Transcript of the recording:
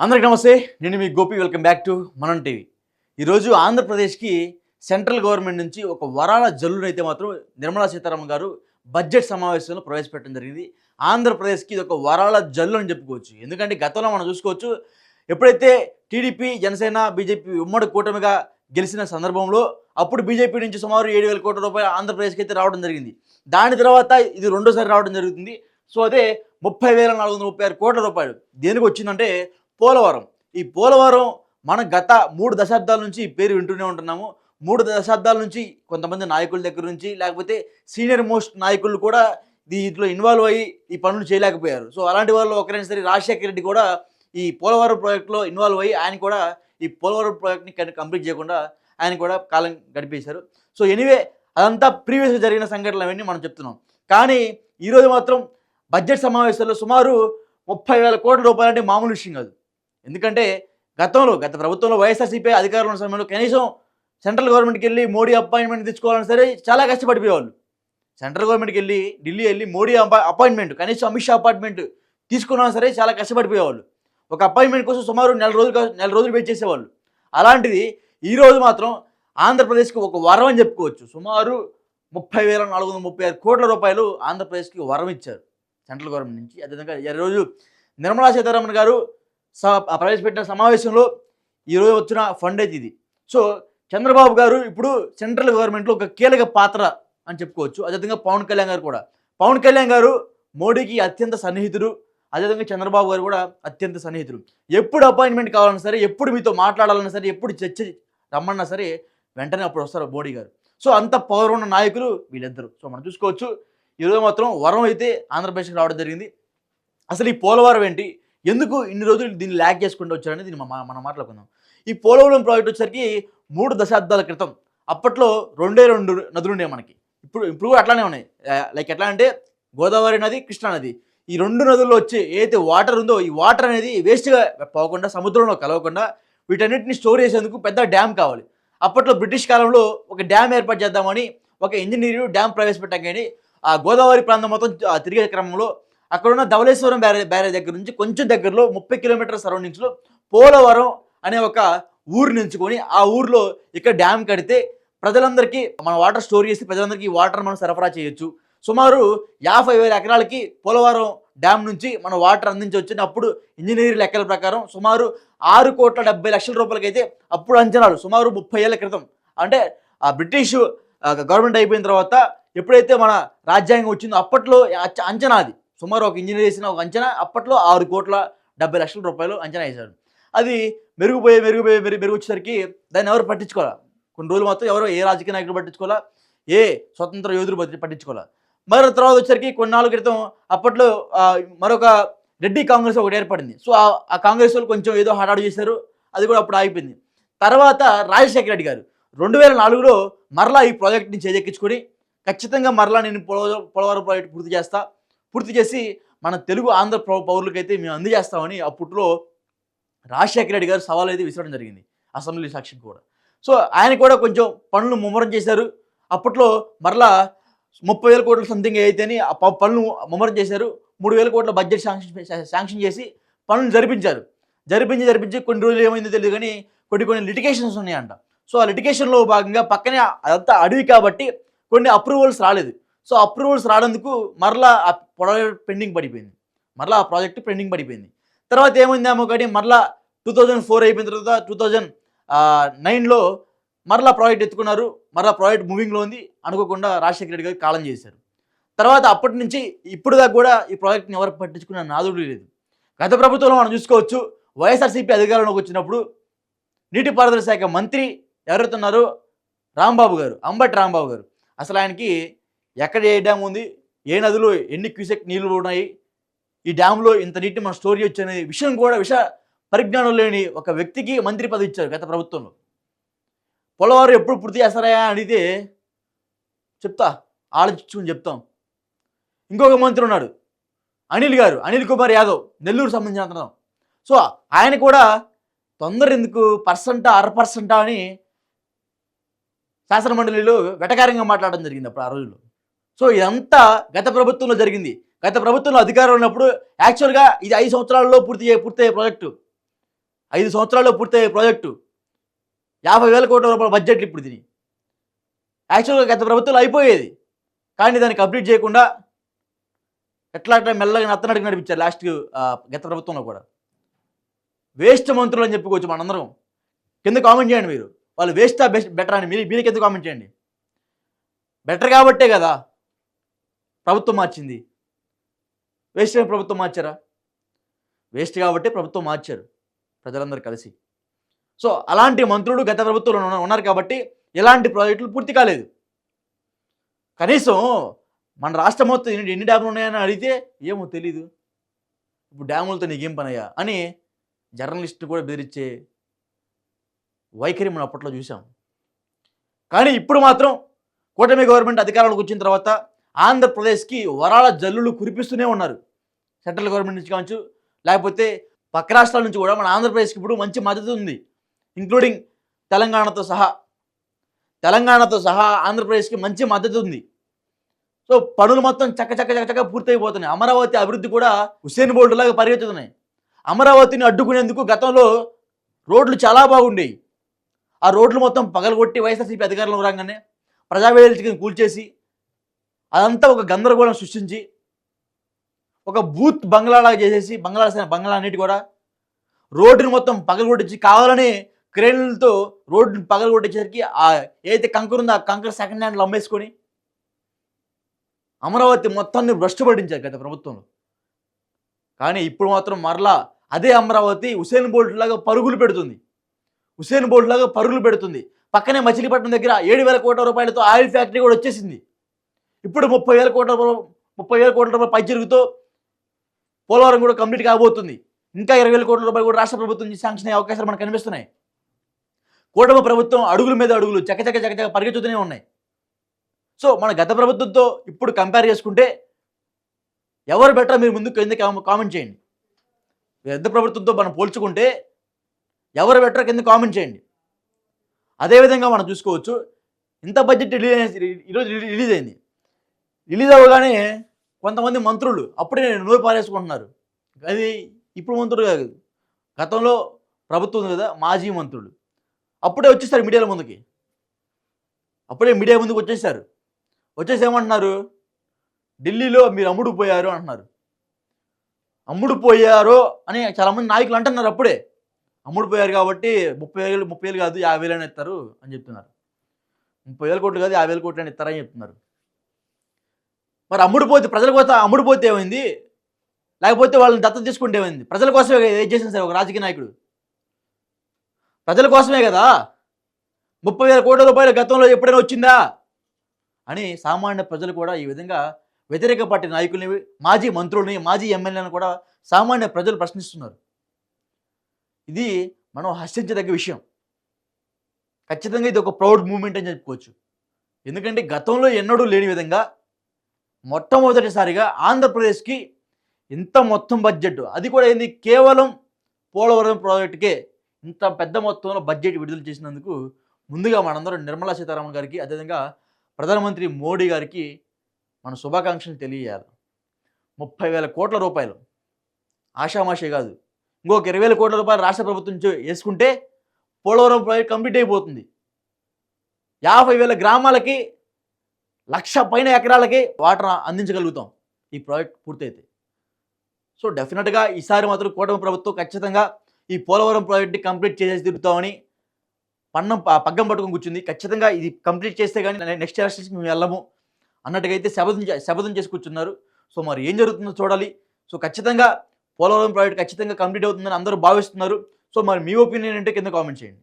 అందరికి నమస్తే. నేను మీ Gopi. Welcome back to Manam TV. ఈరోజు ఆంధ్రప్రదేశ్కి సెంట్రల్ గవర్నమెంట్ నుంచి ఒక వరాల జల్లునైతే మాత్రం నిర్మలా సీతారామన్ గారు బడ్జెట్ సమావేశంలో ప్రవేశపెట్టడం జరిగింది. ఆంధ్రప్రదేశ్కి ఇది ఒక వరాల జల్లు అని చెప్పుకోవచ్చు. ఎందుకంటే గతంలో మనం చూసుకోవచ్చు ఎప్పుడైతే టీడీపీ జనసేన బీజేపీ ఉమ్మడి కూటమిగా గెలిచిన సందర్భంలో అప్పుడు బీజేపీ నుంచి సుమారు ఏడు వేల కోట్ల రూపాయలు ఆంధ్రప్రదేశ్కి అయితే రావడం జరిగింది. దాని తర్వాత ఇది రెండోసారి రావడం జరుగుతుంది. సో అదే ముప్పై వేల నాలుగు వందల ముప్పై ఆరు కోట్ల రూపాయలు. దేనికి వచ్చిందంటే పోలవరం. ఈ పోలవరం మన గత మూడు దశాబ్దాల నుంచి ఈ పేరు వింటూనే ఉంటున్నాము. మూడు దశాబ్దాల నుంచి కొంతమంది నాయకుల దగ్గర నుంచి లేకపోతే సీనియర్ మోస్ట్ నాయకులు కూడా దీంట్లో ఇన్వాల్వ్ అయ్యి ఈ పనులు చేయలేకపోయారు. సో అలాంటి వాళ్ళు ఒకరైనా సరే రాజశేఖర రెడ్డి కూడా ఈ పోలవరం ప్రాజెక్ట్లో ఇన్వాల్వ్ అయ్యి ఆయన కూడా ఈ పోలవరం ప్రాజెక్ట్ని కంప్లీట్ చేయకుండా ఆయన కూడా కాలం గడిపేశారు. సో ఎనీవే అదంతా ప్రీవియస్గా జరిగిన సంఘటనలు అవన్నీ మనం చెప్తున్నాం. కానీ ఈరోజు మాత్రం బడ్జెట్ సమావేశాల్లో సుమారు ముప్పై వేల కోట్ల రూపాయలు అంటే మామూలు విషయం కాదు. ఎందుకంటే గతంలో గత ప్రభుత్వంలో వైఎస్ఆర్సీపీ అధికారంలో ఉన్న సమయంలో కనీసం సెంట్రల్ గవర్నమెంట్కి వెళ్ళి మోడీ అపాయింట్మెంట్ తెచ్చుకోవాలని సరే చాలా కష్టపడిపోయేవాళ్ళు. సెంట్రల్ గవర్నమెంట్కి వెళ్ళి ఢిల్లీ వెళ్ళి మోడీ అపాయింట్మెంట్ కనీసం అమిత్ షా అపాయింట్మెంట్ తీసుకున్నా సరే చాలా కష్టపడిపోయేవాళ్ళు. ఒక అపాయింట్మెంట్ కోసం సుమారు నెల రోజులు నెల రోజులు వెయిట్ చేసేవాళ్ళు. అలాంటిది ఈరోజు మాత్రం ఆంధ్రప్రదేశ్కి ఒక వరం అని చెప్పుకోవచ్చు. సుమారు ముప్పై వేల నాలుగు వందల ముప్పై ఆరు కోట్ల రూపాయలు ఆంధ్రప్రదేశ్కి వరం ఇచ్చారు. సెంట్రల్ గవర్నమెంట్ నుంచి. అదేవిధంగా ఈరోజు నిర్మలా సీతారామన్ గారు ప్రవేశపెట్టిన సమావేశంలో ఈరోజు వచ్చిన ఫండ్ అయితే ఇది. సో చంద్రబాబు గారు ఇప్పుడు సెంట్రల్ గవర్నమెంట్లో ఒక కీలక పాత్ర అని చెప్పుకోవచ్చు. అదేవిధంగా పవన్ కళ్యాణ్ గారు కూడా. పవన్ కళ్యాణ్ గారు మోడీకి అత్యంత సన్నిహితుడు. అదేవిధంగా చంద్రబాబు గారు కూడా అత్యంత సన్నిహితుడు. ఎప్పుడు అపాయింట్మెంట్ కావాలన్నా సరే ఎప్పుడు మీతో మాట్లాడాలన్నా సరే ఎప్పుడు చర్చ రమ్మన్నా సరే వెంటనే అప్పుడు వస్తారు మోడీ గారు. సో అంత పవర్ ఉన్న నాయకులు వీళ్ళిద్దరు. సో మనం చూసుకోవచ్చు. ఈరోజు మాత్రం వరం అయితే ఆంధ్రప్రదేశ్కి రావడం జరిగింది. అసలు ఈ పోలవరం ఏంటి? ఎందుకు ఇన్ని రోజులు దీన్ని ల్యాక్ చేసుకుంటూ వచ్చారని దీన్ని మనం మాట్లాడుకుందాం ఈ పోలవరం ప్రాజెక్ట్ వచ్చేసరికి మూడు దశాబ్దాల క్రితం అప్పట్లో రెండే రెండు నదులు ఉన్నాయి మనకి. ఇప్పుడు ఇప్పుడు కూడా అట్లానే ఉన్నాయి. లైక్ ఎట్లా అంటే గోదావరి నది కృష్ణా నది. ఈ రెండు నదుల్లో వచ్చే ఏదైతే వాటర్ ఉందో ఈ వాటర్ అనేది వేస్ట్గా పోకుండా సముద్రంలో కలవకుండా వీటన్నిటిని స్టోర్ చేసేందుకు పెద్ద డ్యామ్ కావాలి. అప్పట్లో బ్రిటిష్ కాలంలో ఒక డ్యామ్ ఏర్పాటు చేద్దామని ఒక ఇంజనీరు డ్యామ్ ప్రవేశపెట్టాం కానీ ఆ గోదావరి ప్రాంతం మొత్తం తిరిగే క్రమంలో అక్కడున్న ధవళేశ్వరం బ్యారేజ్ బ్యారేజ్ దగ్గర నుంచి కొంచెం దగ్గరలో ముప్పై కిలోమీటర్ సరౌండింగ్స్లో పోలవరం అనే ఒక ఊరు నించుకొని ఆ ఊర్లో ఇక్కడ డ్యామ్ కడితే ప్రజలందరికీ మన వాటర్ స్టోర్ చేసి ప్రజలందరికీ వాటర్ మనం సరఫరా చేయొచ్చు. సుమారు యాభై వేల ఎకరాలకి పోలవరం డ్యామ్ నుంచి మనం వాటర్ అందించవచ్చు అప్పుడు ఇంజనీర్ లెక్కల ప్రకారం సుమారు ఆరు కోట్ల డెబ్బై లక్షల రూపాయలకైతే అప్పుడు అంచనాలు సుమారు ముప్పై ఏళ్ళ క్రితం. అంటే ఆ బ్రిటిష్ గవర్నమెంట్ అయిపోయిన తర్వాత ఎప్పుడైతే మన రాజ్యాంగం వచ్చిందో అప్పట్లో అంచ- అంచనా అది. సుమారు ఒక ఇంజనీర్ వేసిన ఒక అంచనా అప్పట్లో ఆరు కోట్ల డెబ్బై లక్షల రూపాయలు అంచనా వేశాడు అది మెరుగుపోయే మెరుగుపోయే మెరుగు మెరుగు వచ్చేసరికి దాన్ని ఎవరు పట్టించుకోవాలా? కొన్ని రోజులు మాత్రం ఎవరో ఏ రాజకీయ నాయకులు పట్టించుకోవాలా? ఏ స్వతంత్ర యోధులు పట్టి- పట్టించుకోవాలా? మరో తర్వాత వచ్చేసరికి కొన్నాళ్ళ క్రితం అప్పట్లో మరొక రెడ్డి కాంగ్రెస్ ఒకటి ఏర్పడింది. సో ఆ- కాంగ్రెస్ వాళ్ళు కొంచెం ఏదో హడాడు చేశారు. అది కూడా అప్పుడు ఆగిపోయింది. తర్వాత రాజశేఖర రెడ్డి గారు రెండు వేల నాలుగులో మరలా ఈ ప్రాజెక్ట్ని చేజెక్కించుకొని ఖచ్చితంగా మరలా నేను పొలవ పోలవరం ప్రాజెక్ట్ పూర్తి చేస్తా. పూర్తి చేసి మన తెలుగు ఆంధ్ర పౌరులకైతే మేము అందజేస్తామని అప్పట్లో రాజశేఖర రెడ్డి గారు సవాల్ అయితే విసరడం జరిగింది అసెంబ్లీ సాక్షి కూడా. సో ఆయన కూడా కొంచెం పనులు ముమ్మరం చేశారు. అప్పట్లో మరలా ముప్పై వేల కోట్ల సంథింగ్ అయితేని ఆ పనులు ముమ్మరం చేశారు. మూడు వేల కోట్ల బడ్జెట్ శాంక్షన్ శాంక్షన్ చేసి పనులు జరిపించారు. జరిపించి జరిపించి కొన్ని రోజులు ఏమైందో తెలియదు కానీ కొన్ని కొన్ని లిటిగేషన్స్ ఉన్నాయంట. సో ఆ లిటిగేషన్లో భాగంగా పక్కనే అదంతా అడవి కాబట్టి కొన్ని అప్రూవల్స్ రాలేదు. సో అప్రూవల్స్ రానందుకు మరలా ఆ ప్రాజెక్ట్ పెండింగ్ పడిపోయింది. మరలా ఆ ప్రాజెక్ట్ పెండింగ్ పడిపోయింది. తర్వాత ఏమైందేమో కానీ మరలా టూ థౌజండ్ ఫోర్ అయిపోయిన తర్వాత టూ థౌజండ్ నైన్లో మరలా ప్రాజెక్ట్ ఎత్తుకున్నారు. మరలా ప్రాజెక్ట్ మూవింగ్లో ఉంది. అనుకోకుండా రాజశేఖర రెడ్డి గారు కాలం చేశారు. తర్వాత అప్పటి నుంచి ఇప్పుడు దాకా కూడా ఈ ప్రాజెక్ట్ని ఎవరు పట్టించుకున్న నాదుడు లేదు. గత ప్రభుత్వంలో మనం చూసుకోవచ్చు వైఎస్ఆర్సీపీ అధికారంలోకి వచ్చినప్పుడు నీటిపారుదల శాఖ మంత్రి ఎవరైతే ఉన్నారో రాంబాబు గారు అంబటి రాంబాబు గారు. అసలు ఆయనకి ఎక్కడ ఏ డ్యామ్ ఉంది? ఏ నదిలో ఎన్ని క్యూసెక్ నీళ్ళు ఉన్నాయి? ఈ డ్యామ్లో ఇంత నీటిని మనం స్టోర్ చేయొచ్చు అనే విషయం కూడా విష పరిజ్ఞానం లేని ఒక వ్యక్తికి మంత్రి పదవి ఇచ్చారు గత ప్రభుత్వంలో. పోలవరం ఎప్పుడు పూర్తి చేస్తారా అడిగితే చెప్తా ఆలోచించుకుని చెప్తాం. ఇంకొక మంత్రి ఉన్నాడు అనిల్ గారు అనిల్ కుమార్ యాదవ్ నెల్లూరు సంబంధించిన అతను. సో ఆయన కూడా తొందర ఎందుకు పర్సంటా అర పర్సంటా అని శాసనమండలిలో వెటకారంగా మాట్లాడడం జరిగింది అప్పుడు ఆ రోజుల్లో. సో ఇదంతా గత ప్రభుత్వంలో జరిగింది. గత ప్రభుత్వంలో అధికారం ఉన్నప్పుడు యాక్చువల్గా ఇది ఐదు సంవత్సరాల్లో పూర్తి పూర్తయ్యే ప్రాజెక్టు ఐదు సంవత్సరాల్లో పూర్తయ్యే ప్రాజెక్టు యాభై వేల కోట్ల రూపాయల బడ్జెట్ ఇప్పుడు దీని. యాక్చువల్గా గత ప్రభుత్వంలో అయిపోయేది. కానీ దాన్ని కంప్లీట్ చేయకుండా ఎట్లా అట్లా మెల్లగా నత్తనడికి నడిపించారు లాస్ట్ గత ప్రభుత్వంలో కూడా. వేస్ట్ మంత్రులు అని చెప్పుకోవచ్చు మనందరం. కింద కామెంట్ చేయండి మీరు. వాళ్ళు వేస్టా బెస్ట్ బెటర్ అని. మీరు మీరు కింద కామెంట్ చేయండి. బెటర్ కాబట్టే కదా. ప్రభుత్వం మార్చింది. వేస్ట్ అయిన ప్రభుత్వం మార్చారా? వేస్ట్ కాబట్టి ప్రభుత్వం మార్చారు ప్రజలందరూ కలిసి. సో అలాంటి మంత్రులు గత ప్రభుత్వంలో ఉన్న- ఉన్నారు కాబట్టి ఎలాంటి ప్రాజెక్టులు పూర్తి కాలేదు. కనీసం మన రాష్ట్రం మొత్తం ఎన్ని ఎన్ని డ్యాములు ఉన్నాయని అడిగితే ఏమో తెలీదు. ఇప్పుడు డ్యాములతో నీకేం పనయ్యా? అని జర్నలిస్ట్ కూడా బెదిరించే వైఖరి మనం అప్పట్లో చూసాం కానీ ఇప్పుడు మాత్రం కూటమి గవర్నమెంట్ అధికారంలోకి వచ్చిన తర్వాత ఆంధ్రప్రదేశ్కి వరాల జల్లులు కురిపిస్తూనే ఉన్నారు. సెంట్రల్ గవర్నమెంట్ నుంచి కావచ్చు లేకపోతే పక్క రాష్ట్రాల నుంచి కూడా మన ఆంధ్రప్రదేశ్కి ఇప్పుడు మంచి మద్దతు ఉంది. ఇంక్లూడింగ్ తెలంగాణతో సహా తెలంగాణతో సహా ఆంధ్రప్రదేశ్కి మంచి మద్దతు ఉంది. సో పనులు మొత్తం చక్క చక్క చక్క చక్క పూర్తయిపోతున్నాయి. అమరావతి అభివృద్ధి కూడా హుసేన్ బోల్డ్లాగా పరిగెత్తుతున్నాయి. అమరావతిని అడ్డుకునేందుకు గతంలో రోడ్లు చాలా బాగుండేవి ఆ రోడ్లు మొత్తం పగలగొట్టి వైఎస్ఆర్సీపీ అధికారంలో రాగానే ప్రజావేదికను కూల్చేసి అదంతా ఒక గందరగోళం సృష్టించి ఒక బూత్ బంగ్లాలాగా చేసేసి బంగ్లా బంగ్లా అన్నిటి కూడా రోడ్డుని మొత్తం పగలగొట్టించి కావాలని క్రేన్లతో రోడ్డుని పగలగొట్టేసరికి ఆ ఏదైతే కంకర ఉందో ఆ కంకర సెకండ్ హ్యాండ్లో అమ్మేసుకొని అమరావతి మొత్తాన్ని భ్రష్టు పట్టించారు గత ప్రభుత్వంలో. కానీ ఇప్పుడు మాత్రం మరలా అదే అమరావతి హుసేన్ బోల్ట్ లాగా పరుగులు పెడుతుంది. హుసేన్ బోల్ట్ లాగా పరుగులు పెడుతుంది. పక్కనే మచిలీపట్నం దగ్గర ఏడు వేల కోట్ల రూపాయలతో ఆయిల్ ఫ్యాక్టరీ కూడా వచ్చేసింది. ఇప్పుడు ముప్పై వేల కోట్ల రూపాయలు ముప్పై వేల కోట్ల రూపాయలు పై జరుగుతూ పోలవరం కూడా కంప్లీట్ కాబోతుంది. ఇంకా ఇరవై వేల కోట్ల రూపాయలు కూడా రాష్ట్ర ప్రభుత్వం నుంచి శాంక్షన్ అయ్యే అవకాశాలు మనకు కనిపిస్తున్నాయి. కూటమి ప్రభుత్వం అడుగుల మీద అడుగులు చకచక చకచక పరిగెత్తుతూనే ఉన్నాయి. సో మన గత ప్రభుత్వంతో ఇప్పుడు కంపేర్ చేసుకుంటే ఎవరు బెటర్ మీరు ముందు కింద కామెంట్ చేయండి. గత ప్రభుత్వంతో మనం పోల్చుకుంటే ఎవరు బెటర్ కింద కామెంట్ చేయండి. అదేవిధంగా మనం చూసుకోవచ్చు. ఇంత బడ్జెట్ రిలీజ్ ఈరోజు రిలీజ్ అయింది. రిలీజ్ అవ్వగానే కొంతమంది మంత్రులు అప్పుడే నోరు పారేసుకుంటున్నారు. అది ఇప్పుడు మంత్రులు కాదు. గతంలో ప్రభుత్వం ఉంది కదా మాజీ మంత్రులు. అప్పుడే వచ్చేసారు మీడియాల ముందుకి. అప్పుడే మీడియా ముందుకు వచ్చేసారు. వచ్చేసి ఏమంటున్నారు? ఢిల్లీలో మీరు అమ్ముడు పోయారు అంటున్నారు. అమ్ముడు పోయారు అని చాలామంది నాయకులు అంటున్నారు అప్పుడే. అమ్ముడు పోయారు కాబట్టి ముప్పై వేలు ముప్పై వేలు కాదు యాభై వేలు అని ఇస్తారు అని చెప్తున్నారు. ముప్పై వేల కోట్లు కాదు యాభై వేల కోట్లు అని ఇస్తారని చెప్తున్నారు. మరి అమ్ముడు పోతే ప్రజల కోసం అమ్ముడు పోతే ఏమైంది? లేకపోతే వాళ్ళని దత్తత తీసుకుంటే ఏమైంది? ప్రజల కోసమే కదా ఏం చేసింది సార్ ఒక రాజకీయ నాయకుడు. ప్రజల కోసమే కదా? ముప్పై వేల కోట్ల రూపాయలు గతంలో ఎప్పుడైనా వచ్చిందా? అని సామాన్య ప్రజలు కూడా ఈ విధంగా వ్యతిరేక పార్టీ నాయకుల్ని మాజీ మంత్రుల్ని మాజీ ఎమ్మెల్యేలను కూడా సామాన్య ప్రజలు ప్రశ్నిస్తున్నారు. ఇది మనం హర్షించదగ్గ విషయం. ఖచ్చితంగా ఇది ఒక ప్రౌడ్ మూమెంట్ అని చెప్పుకోవచ్చు. ఎందుకంటే గతంలో ఎన్నడూ లేని విధంగా మొట్టమొదటిసారిగా ఆంధ్రప్రదేశ్కి ఇంత మొత్తం బడ్జెట్. అది కూడా ఏంది? కేవలం పోలవరం ప్రాజెక్టుకే ఇంత పెద్ద మొత్తంలో బడ్జెట్ విడుదల చేసినందుకు ముందుగా మనందరం నిర్మలా సీతారామన్ గారికి అదేవిధంగా ప్రధానమంత్రి మోడీ గారికి మన శుభాకాంక్షలు తెలియజేయాలి. ముప్పై వేల కోట్ల రూపాయలు. ఆషామాషే కాదు. ఇంకొక ఇరవై వేల కోట్ల రూపాయలు రాష్ట్ర ప్రభుత్వం నుంచి వేసుకుంటే పోలవరం ప్రాజెక్ట్ కంప్లీట్ అయిపోతుంది. యాభై వేల గ్రామాలకి లక్ష పైన ఎకరాలకి వాటర్ అందించగలుగుతాం. ఈ ప్రాజెక్ట్ పూర్తయితే. సో డెఫినెట్గా ఈసారి మాత్రం కూటమి ప్రభుత్వం ఖచ్చితంగా ఈ పోలవరం ప్రాజెక్ట్ని కంప్లీట్ చేసేసి తిరుగుతామని పన్నం పగ్గం పట్టుకుని కూర్చుంది. ఖచ్చితంగా ఇది కంప్లీట్ చేస్తే కానీ నెక్స్ట్ ఎలక్షన్స్కి మేము వెళ్ళము అన్నట్టుగా అయితే శపథం చే- శపథం చేసి కూర్చున్నారు. సో మరి ఏం జరుగుతుందో చూడాలి. సో ఖచ్చితంగా పోలవరం ప్రాజెక్ట్ ఖచ్చితంగా కంప్లీట్ అవుతుందని అందరూ భావిస్తున్నారు. సో మరి మీ ఒపీనియన్ అంటే కింద కామెంట్ చేయండి.